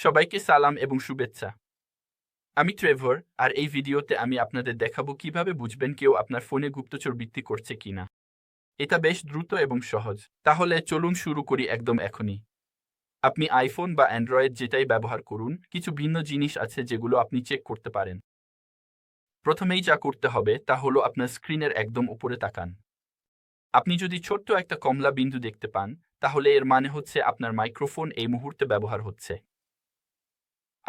সবাইকে সালাম এবং শুভেচ্ছা। আমি ট্রেভর, আর এই ভিডিওতে আমি আপনাদের দেখাবো কীভাবে বুঝবেন কেউ আপনার ফোনে গুপ্তচর বৃত্তি করছে কিনা। এটা বেশ দ্রুত এবং সহজ। তাহলে চলুন শুরু করি একদম এখনই। আপনি আইফোন বা অ্যান্ড্রয়েড যেটাই ব্যবহার করুন, কিছু ভিন্ন জিনিস আছে যেগুলো আপনি চেক করতে পারেন। প্রথমেই যা করতে হবে, তা হলো আপনার স্ক্রিনের একদম উপরে তাকান। আপনি যদি ছোট্ট একটা কমলা বিন্দু দেখতে পান, তাহলে এর মানে হচ্ছে আপনার মাইক্রোফোন এই মুহূর্তে ব্যবহার হচ্ছে।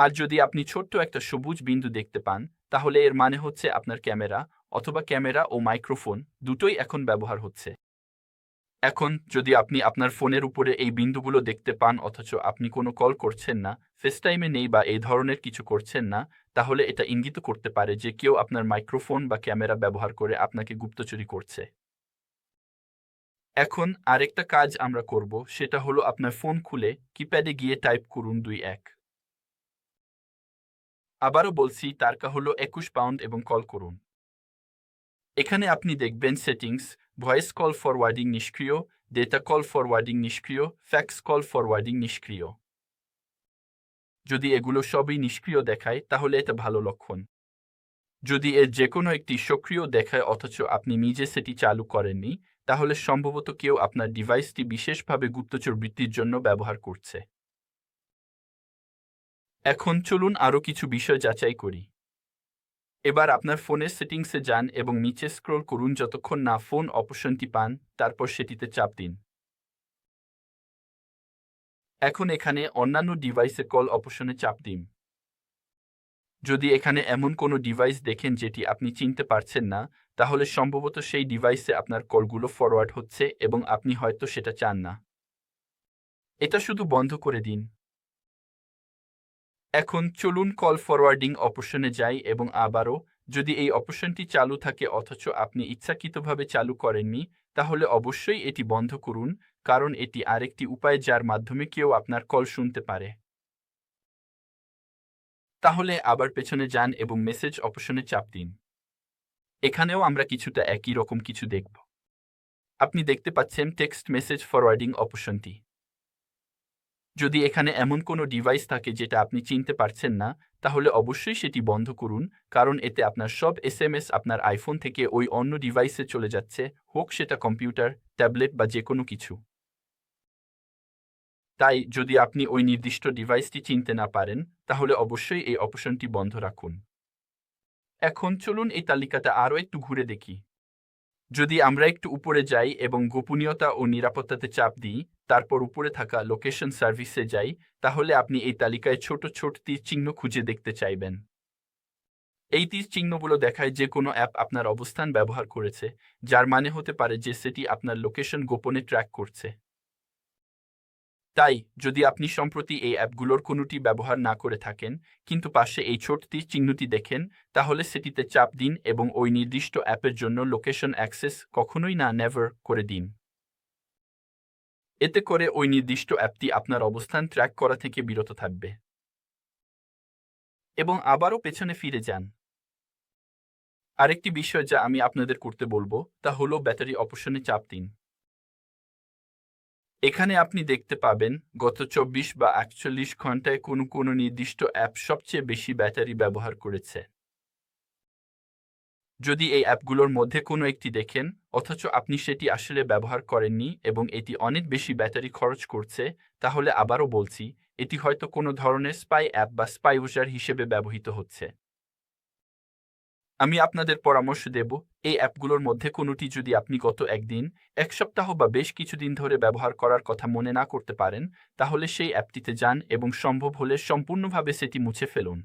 আর যদি আপনি ছোট্ট একটা সবুজ বিন্দু দেখতে পান, তাহলে এর মানে হচ্ছে আপনার ক্যামেরা অথবা ক্যামেরা ও মাইক্রোফোন দুটোই এখন ব্যবহার হচ্ছে। এখন যদি আপনি আপনার ফোনের উপরে এই বিন্দুগুলো দেখতে পান, অথচ আপনি কোনো কল করছেন না ফেসটাইমে নেই বা এই ধরনের কিছু করছেন না, তাহলে এটা ইঙ্গিত করতে পারে যে কেউ আপনার মাইক্রোফোন বা ক্যামেরা ব্যবহার করে আপনাকে গুপ্তচুরি করছে। এখন আরেকটা কাজ আমরা করব, সেটা হলো আপনার ফোন খুলে কিপ্যাডে গিয়ে টাইপ করুন দুই এক। আবারও বলছি, তারকা হলো একুশ পাউন্ড এবং কল করুন। এখানে আপনি দেখবেন সেটিংস, ভয়েস কল ফরওয়ার্ডিং নিষ্ক্রিয়, ডেটা কল ফরওয়ার্ডিং নিষ্ক্রিয়, ফ্যাক্স কল ফরওয়ার্ডিং নিষ্ক্রিয়। যদি এগুলো সবই নিষ্ক্রিয় দেখায়, তাহলে এটা ভালো লক্ষণ। যদি এর যে কোনো একটি সক্রিয় দেখায় অথচ আপনি নিজে সেটি চালু করেননি, তাহলে সম্ভবত কেউ আপনার ডিভাইসটি বিশেষভাবে গুপ্তচর বৃত্তির জন্য ব্যবহার করছে। এখন চলুন আরও কিছু বিষয় যাচাই করি। এবার আপনার ফোনের সেটিংসে যান এবং নিচে স্ক্রল করুন যতক্ষণ না ফোন অপশনটি পান, তারপর সেটিতে চাপ দিন। এখন এখানে অন্যান্য ডিভাইসে কল অপশনে চাপ দিন। যদি এখানে এমন কোনো ডিভাইস দেখেন যেটি আপনি চিনতে পারছেন না, তাহলে সম্ভবত সেই ডিভাইসে আপনার কলগুলো ফরওয়ার্ড হচ্ছে এবং আপনি হয়তো সেটা চান না। এটা শুধু বন্ধ করে দিন। এখন চলুন কল ফরওয়ার্ডিং অপশনে যাই এবং আবারও, যদি এই অপশনটি চালু থাকে অথচ আপনি ইচ্ছাকৃতভাবে চালু করেননি, তাহলে অবশ্যই এটি বন্ধ করুন, কারণ এটি আরেকটি উপায় যার মাধ্যমে কেউ আপনার কল শুনতে পারে। তাহলে আবার পেছনে যান এবং মেসেজ অপশনে চাপ দিন। এখানেও আমরা কিছুটা একই রকম কিছু দেখব। আপনি দেখতে পাচ্ছেন টেক্সট মেসেজ ফরওয়ার্ডিং অপশনটি যদি এখানে এমন কোনো ডিভাইস থাকে যেটা আপনি চিনতে পারছেন না, তাহলে অবশ্যই সেটি বন্ধ করুন, কারণ এতে আপনার সব এস এম এস আপনার আইফোন থেকে ওই অন্য ডিভাইসে চলে যাচ্ছে, হোক সেটা কম্পিউটার ট্যাবলেট বা যে কোনো কিছু। তাই যদি আপনি ওই নির্দিষ্ট ডিভাইসটি চিনতে না পারেন, তাহলে অবশ্যই এই অপশনটি বন্ধ রাখুন। এখন চলুন এই তালিকাটা আরও একটু ঘুরে দেখি। যদি আমরা একটু উপরে যাই এবং গোপনীয়তা ও নিরাপত্তাতে চাপ দিই, তারপর উপরে থাকা লোকেশন সার্ভিসে যাই, তাহলে আপনি এই তালিকায় ছোট ছোট তীর চিহ্ন খুঁজে দেখতে চাইবেন। এই তীর চিহ্নগুলো দেখায় যে কোনো অ্যাপ আপনার অবস্থান ব্যবহার করেছে, যার মানে হতে পারে যে সেটি আপনার লোকেশন গোপনে ট্র্যাক করছে। তাই, যদি আপনি সম্প্রতি এই অ্যাপগুলোর কোনোটি ব্যবহার না করে থাকেন, কিন্তু পাশে এই ছোটটি চিহ্নটি দেখেন, তাহলে সেটিতে চাপ দিন এবং ওই নির্দিষ্ট অ্যাপের জন্য লোকেশন অ্যাক্সেস কখনোই না, নেভার করে দিন। এতে করে ওই নির্দিষ্ট অ্যাপটি আপনার অবস্থান ট্র্যাক করা থেকে বিরত থাকবে। এবং আবারও পেছনে ফিরে যান। আরেকটি বিষয় যা আমি আপনাদের করতে বলব, তা হলো ব্যাটারি অপশনে চাপ দিন। এখানে আপনি দেখতে পাবেন গত চব্বিশ বা একচল্লিশ ঘন্টায় কোনো কোনো নির্দিষ্ট অ্যাপ সবচেয়ে বেশি ব্যাটারি ব্যবহার করেছে। যদি এই অ্যাপগুলোর মধ্যে কোনো একটি দেখেন, অথচ আপনি সেটি আসলে ব্যবহার করেননি এবং এটি অনেক বেশি ব্যাটারি খরচ করছে, তাহলে আবারও বলছি, এটি হয়তো কোনো ধরনের স্পাই অ্যাপ বা স্পাই ইউজার হিসেবে ব্যবহৃত হচ্ছে। আমি আপনাদের পরামর্শ দেব, এই অ্যাপগুলোর মধ্যে কোনোটি যদি আপনি গত একদিন, এক সপ্তাহ বা বেশ কিছুদিন ধরে ব্যবহার করার কথা মনে না করতে পারেন, তাহলে সেই অ্যাপটিতে যান এবং সম্ভব হলে সম্পূর্ণভাবে সেটি মুছে ফেলুন।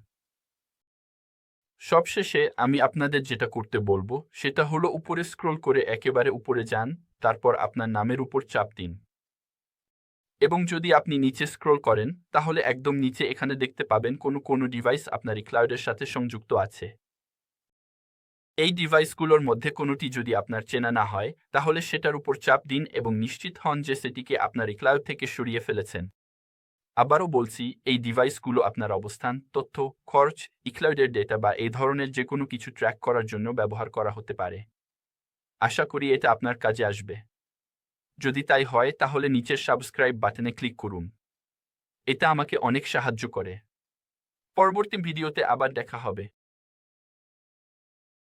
সবশেষে আমি আপনাদের যেটা করতে বলব, সেটা হলো উপরে স্ক্রল করে একেবারে উপরে যান, তারপর আপনার নামের উপর চাপ দিন। এবং যদি আপনি নিচে স্ক্রল করেন, তাহলে একদম নিচে এখানে দেখতে পাবেন কোনো কোনো ডিভাইস আপনার ক্লাউডের সাথে সংযুক্ত আছে। এই ডিভাইসগুলোর মধ্যে কোনোটি যদি আপনার চেনা না হয়, তাহলে সেটার উপর চাপ দিন এবং নিশ্চিত হন যে সেটিকে আপনার ক্লাউড থেকে সরিয়ে ফেলেছেন। আবারও বলছি, এই ডিভাইসগুলো আপনার অবস্থান, তথ্য, খরচ ইক্লাউডের ডেটা বা এই ধরনের যে কোনো কিছু ট্র্যাক করার জন্য ব্যবহার করা হতে পারে। আশা করি এটা আপনার কাজে আসবে। যদি তাই হয়, তাহলে নিচের সাবস্ক্রাইব বাটনে ক্লিক করুন। এটা আমাকে অনেক সাহায্য করে। পরবর্তী ভিডিওতে আবার দেখা হবে।